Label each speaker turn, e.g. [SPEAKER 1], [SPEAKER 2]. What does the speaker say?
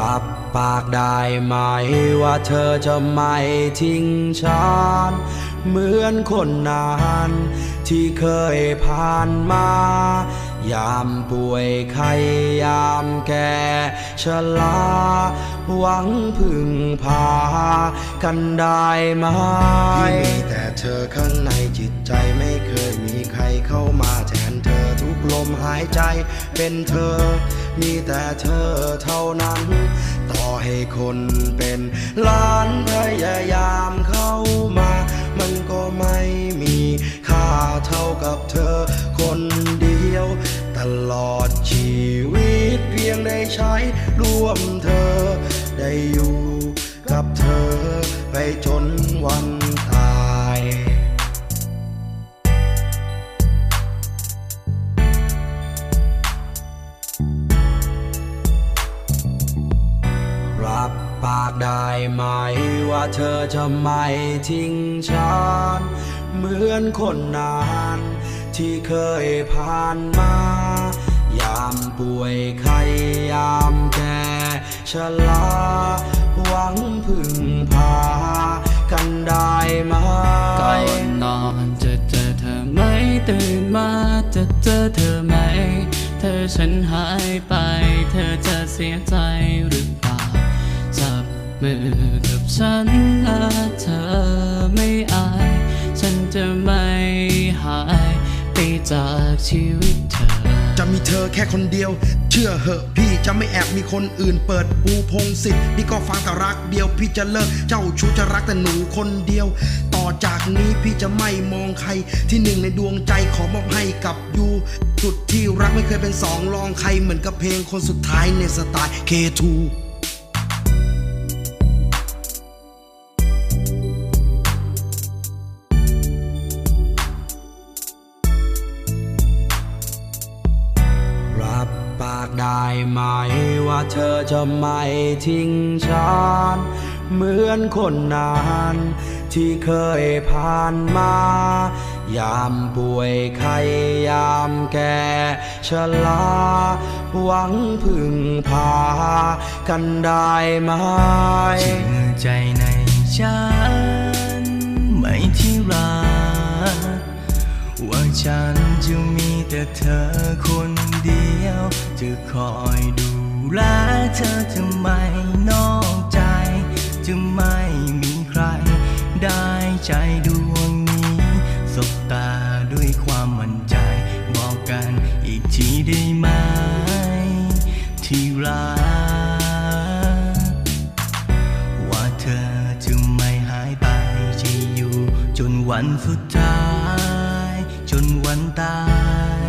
[SPEAKER 1] รับ ปากได้ไหมว่าเธอจะไม่ทิ้งฉัน เหมือนคนนานที่เคยผ่านมา ยามป่วยไข้ยามแก่ชราหวังพึ่งพา กันได้ไหม
[SPEAKER 2] พี่มีแต่เธอข้างในจิตใจไม่เคยมีใครเข้ามาแทนเธอทุกลมหายใจเป็นเธอ มีแต่เธอเท่านั้น ให้คนเป็นล้านพยายามเข้ามา มันก็ไม่มีค่าเท่ากับเธอคนเดียว ตลอดชีวิตเพียงได้ใช้ร่วมเธอได้อยู่ ปา
[SPEAKER 1] กได้ไหมว่าเธอจะไม่ทิ้งฉัน เหมือนคนนานที่เคยผ่านมา ยามป่วยไข้ยามแก่ชราหวังพึ่งพา กันได้ไหม
[SPEAKER 3] ก่อนนอนจะเจอเธอไหมตื่นมาจะเจอเธอไหม เธอฉันหายไป เธอจะเสียใจหรือเปล่า มือกับฉันและเธอไม่อาย ฉันจะไม่หายไปจากชีวิตเธอ
[SPEAKER 2] จะมีเธอแค่คนเดียว เชื่อเหอะพี่จะไม่แอบมีคนอื่นเปิดปูพงศิษฐ์พี่ก็ฟังแต่รักเดียว พี่จะเลิกเจ้าชู้จะรักแต่หนูคนเดียว ต่อจากนี้พี่จะไม่มองใคร ที่หนึ่งในดวงใจขอมอบให้กับยูจุดที่รักไม่เคยเป็นสองรองใครเหมือนกับเพลงคนสุดท้ายในสไตล์ K2
[SPEAKER 1] รับปากได้ไหมว่าเธอจะไม่ทิ้งฉัน เหมือนคนนานที่เคยผ่านมา ยามป่วยไข้ยามแก่ชราหวังพึ่งพา กันได้ไหม
[SPEAKER 4] เชื่อใจในฉัน ว่าฉันจะมีแต่เธอคนเดียว จะคอยดูแลเธอจะไม่นอกใจ จะไม่มีใคร ได้ใจดวงนี้สบตาด้วยความมั่นใจ บอกกันอีกทีได้ไหม ที่รักว่าเธอจะไม่หายไปจะอยู่จนวันสุดท้าย 等待